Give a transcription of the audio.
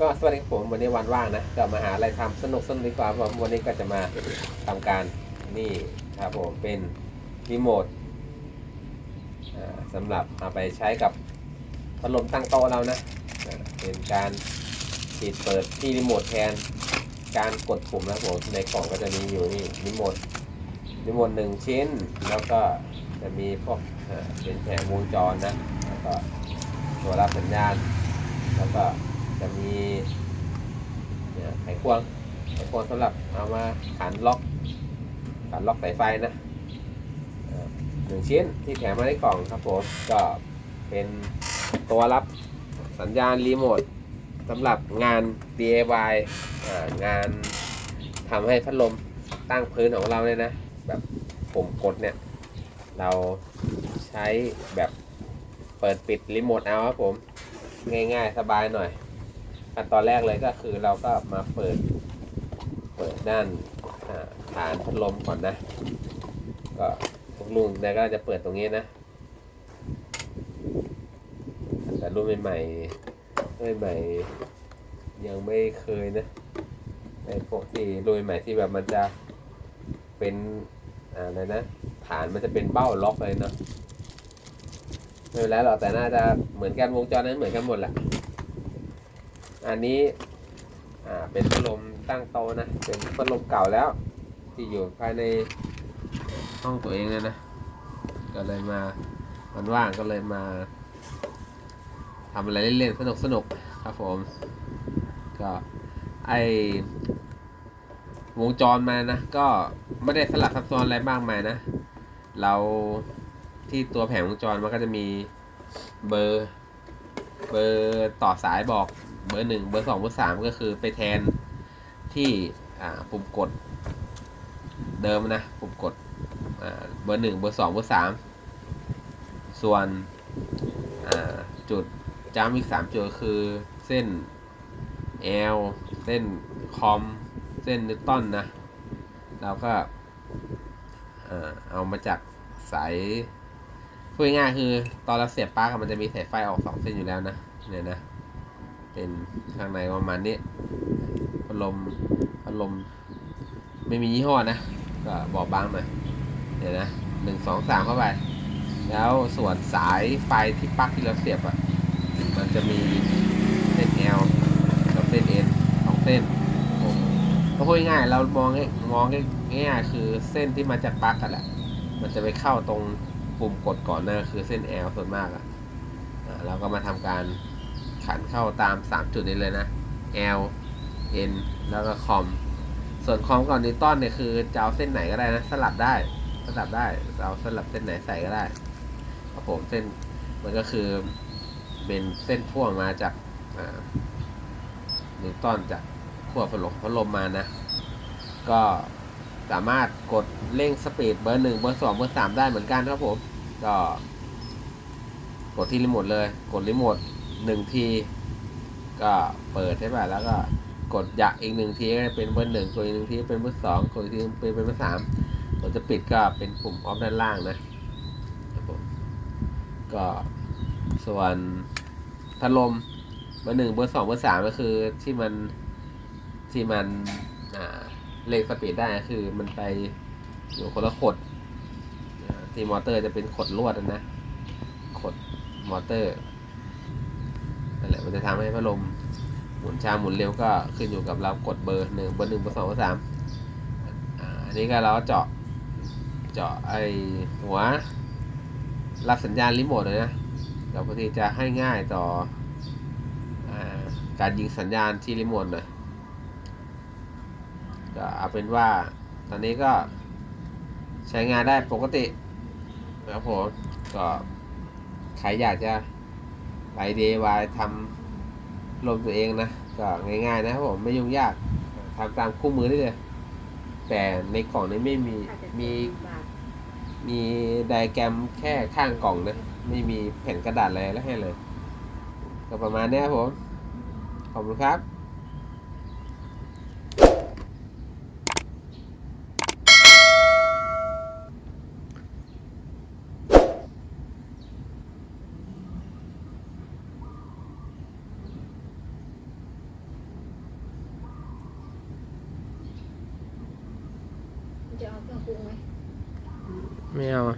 ก็สวัสดีผมวันนี้วันว่างนะก็มาหาอะไรทำสนุกสนุกดีกว่าผมวันนี้ก็จะมาทำการนี่ครับผมเป็นรีโมทอ่าสำหรับเอาไปใช้กับพัดลมตั้งโต๊ะเรานะเป็นการปิดเปิดที่รีโมทแทนการกดปุ่มนะผมในกล่องก็จะมีอยู่นี่รีโมทรีโมทหนึ่งชิ้น แล้วก็จะมีพวกเป็นแผงวงจรนะแล้วก็ตัวรับสัญญาณแล้วก็ จะมีไขควงไขควงสำหรับเอามาขันล็อกขันล็อกสายไฟนะหนึ่งชิ้นที่แถมมาในกล่องครับผมก็เป็นตัวรับสัญญาณรีโมทสำหรับงาน DIY งานทำให้พัดลมตั้งพื้นของเราเนี่ยนะ แบบปุ่มกดเนี่ย เราใช้แบบเปิดปิดรีโมทเอาครับผม ง่ายๆ สบายหน่อย ขั้นตอนแรกเลยก็คือเราก็มาเปิด เปิดด้านฐานพัดลมก่อนนะ ก็ทุกรุ่นแต่ก็จะเปิดตรงนี้นะ แต่รุ่นใหม่ๆรุ่นใหม่ยังไม่เคยนะในพวกที่รุ่นใหม่ที่แบบมันจะเป็นอ่าอะไรนะ ฐานมันจะเป็นเบ้าล็อกเลยเนาะไม่เป็นไรหรอกแต่น่าจะเหมือนกันวงจรนั้นเหมือนกันหมดแหละ อันนี้เป็นพัดลมตั้งโตนะ เป็นพัดลมเก่าแล้ว ที่อยู่ภายในห้องตัวเองเลยนะ ก็เลยมาวันว่างก็เลยมาทำอะไรเล่นๆสนุกสนุกๆครับผม ก็ไอวงจรมานะ ก็ไม่ได้สลับซับซ้อนอะไรมากมายนะ เราที่ตัวแผงวงจรมันก็จะมีเบอร์ เบอร์ต่อสายบอก เบอร์หนึ่งเบอร์สองเบอร์สามก็คือไปแทนที่อ่าปุ่มกดเดิมนะปุ่มกดอ่าเบอร์หนึ่งเบอร์สองเบอร์สามส่วนอ่าจุดจ้ำอีกสามจุดคือเส้น L เส้นคอมเส้นนิวตันนะเราก็เอ่อเอามาจากสายพูดง่ายคือตอนเราเสียบปลั๊กมันจะมีสายไฟออกสองเส้นอยู่แล้วนะเนี่ยนะ เป็นข้างในประมาณนี้พัดลมพัดลมไม่มียี่ห้อนะ ก็บอกบางหน่อยเดี๋ยวนะหนึ่งสองสามเข้าไป แล้วส่วนสายไฟที่ปลั๊กที่เราเสียบอะ มันจะมีเส้น L กับเส้น N สองเส้นผมก็พูดง่ายๆเรามองง่ายมองง่ายๆคือเส้นที่มาจากปลั๊กกันแหละ มันจะไปเข้าตรงปุ่มกดก่อนนั่นก็คือเส้น L ส่วนมากอะอะเราก็มาทำการ ขันเข้าตาม 3 จุดนี้เลยนะ L N แล้วก็คอม ส่วนคอมก่อนนิวตันเนี่ยคือจะเอาเส้นไหนก็ได้นะ สลับได้ สลับได้เอาสลับเส้นไหนใส่ก็ได้ครับผมเส้นมันก็คือเป็นเส้นพ่วงมาจากนิวตันจากขั้วพัดลมพัดลมมานะ ก็สามารถกดเร่งสปีดเบอร์หนึ่งเบอร์สองเบอร์สามได้เหมือนกันครับผม ก็ กดที่รีโมทเลย กดรีโมท หนึ่งที ก็เปิดใช่ป่ะแล้วก็กดยะอีกหนึ่งทีก็เป็นเบอร์หนึ่งกดอีกหนึ่งทีเป็นเบอร์สองกดอีกทีเป็นเบอร์สามกดจะปิดก็เป็นปุ่มออฟด้านล่างนะครับผมก็ส่วนพัดลมเบอร์หนึ่งเบอร์สองเบอร์สามก็คือที่มันที่มันอ่าเลขสปีดได้คือมันไปอยู่คนละขดที่มอเตอร์จะเป็นขดลวดนะขดมอเตอร์ นั่นแหละมันจะทำให้พัดลมหมุนช้าหมุนเร็วก็ขึ้นอยู่กับเรากดเบอร์หนึ่งเบอร์หนึ่งเบอร์สองเบอร์สามอันนี้ก็เราเจาะเจาะไอหัว รับสัญญาณรีโมทเลยนะเราพอที่จะให้ง่ายต่ออการยิงสัญญาณที่รีโมทหน่อยก็เอาเป็นว่าตอนนี้ก็ใช้งานได้ปกตินะครับผมก็ใครอยากจะ ไป DIY ทำลมตัวเองนะ ก็ง่ายๆนะครับผมไม่ยุ่งยากทำตามคู่มือได้เลย แต่ในกล่องนี้ไม่มีมีมีไดแกรมแค่ข้างกล่องนะ ไม่มีแผ่นกระดาษอะไรแล้วให้เลย ก็ประมาณนี้ครับผม ขอบคุณครับ จะเอาเครื่องปรุงไหมไม่เอาอะ